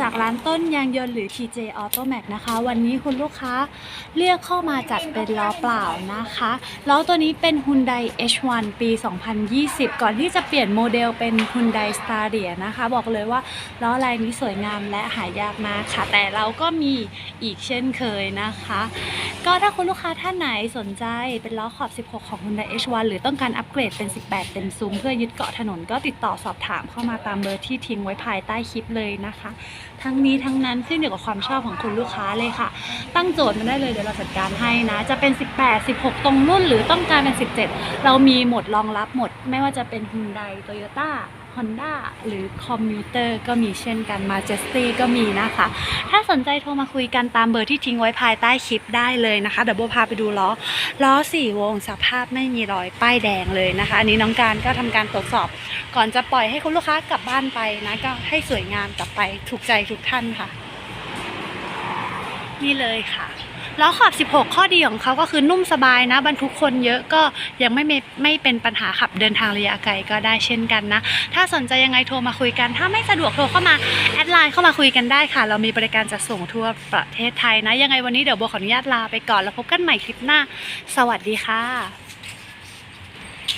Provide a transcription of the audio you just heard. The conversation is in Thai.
จากร้านต้นยางยนต์หรือ TJ Auto Max นะคะ วันนี้คุณลูกค้าเรียกเข้ามาจัดเป็นล้อเปล่านะคะล้อตัวนี้เป็น Hyundai H1 ปี 2020 ก่อนที่จะเปลี่ยนโมเดลเป็น Hyundai Staria นะคะ บอกเลยว่าล้อลายนี้สวยงามและหายากมากค่ะ แต่เราก็มี อีกเช่นเคยนะคะ ก็ถ้าคุณลูกค้าท่านไหนสนใจเป็นล้อขอบ 16 ของ Hyundai H1 หรือต้องการอัปเกรดเป็น 18 เต็มซุ้มเพื่อยึดเกาะถนนก็ติดต่อสอบถามเข้ามาตามเบอร์ที่ทิ้งไว้ภายใต้คลิปเลยนะคะ ทั้งนี้ทั้งนั้นขึ้นอยู่กับความชอบของคุณลูกค้าเลยค่ะ ตั้งโจทย์มาได้เลยเดี๋ยวเราจัดการให้นะ จะเป็น 18 16 ตรงรุ่นหรือต้องการเป็น 17 เรามีหมดรองรับหมด ไม่ว่าจะเป็น Hyundai Toyota Honda หรือคอมมิวเตอร์ก็มีเช่นกัน Majesty ก็มีนะคะ ถ้าสนใจโทรมาคุยกันตามเบอร์ที่ทิ้งไว้ภายใต้คลิปได้เลยนะคะเดี๋ยวโบพาไปดูล้อล้อสี่วงสภาพไม่มีรอยป้ายแดงเลยนะคะ อันนี้น้องการก็ทำการตรวจสอบ ก่อนจะปล่อยให้คุณลูกค้ากลับบ้านไปนะก็ให้สวยงามกลับไปถูกใจทุกท่านค่ะ นี่เลยค่ะ ล้อขอบ 16 ข้อดีของเขาก็คือนุ่มสบายนะ บรรทุกคนเยอะก็ยังไม่ไม่เป็นปัญหาขับเดินทางระยะไกลก็ได้เช่นกันนะ ถ้าสนใจยังไงโทรมาคุยกัน ถ้าไม่สะดวกโทรเข้ามา แอดไลน์เข้ามาคุยกันได้ค่ะ เรามีบริการจัดส่งทั่วประเทศไทยนะ ยังไงวันนี้เดี๋ยวโบขออนุญาตลาไปก่อนแล้วพบกันใหม่คลิปหน้า สวัสดีค่ะ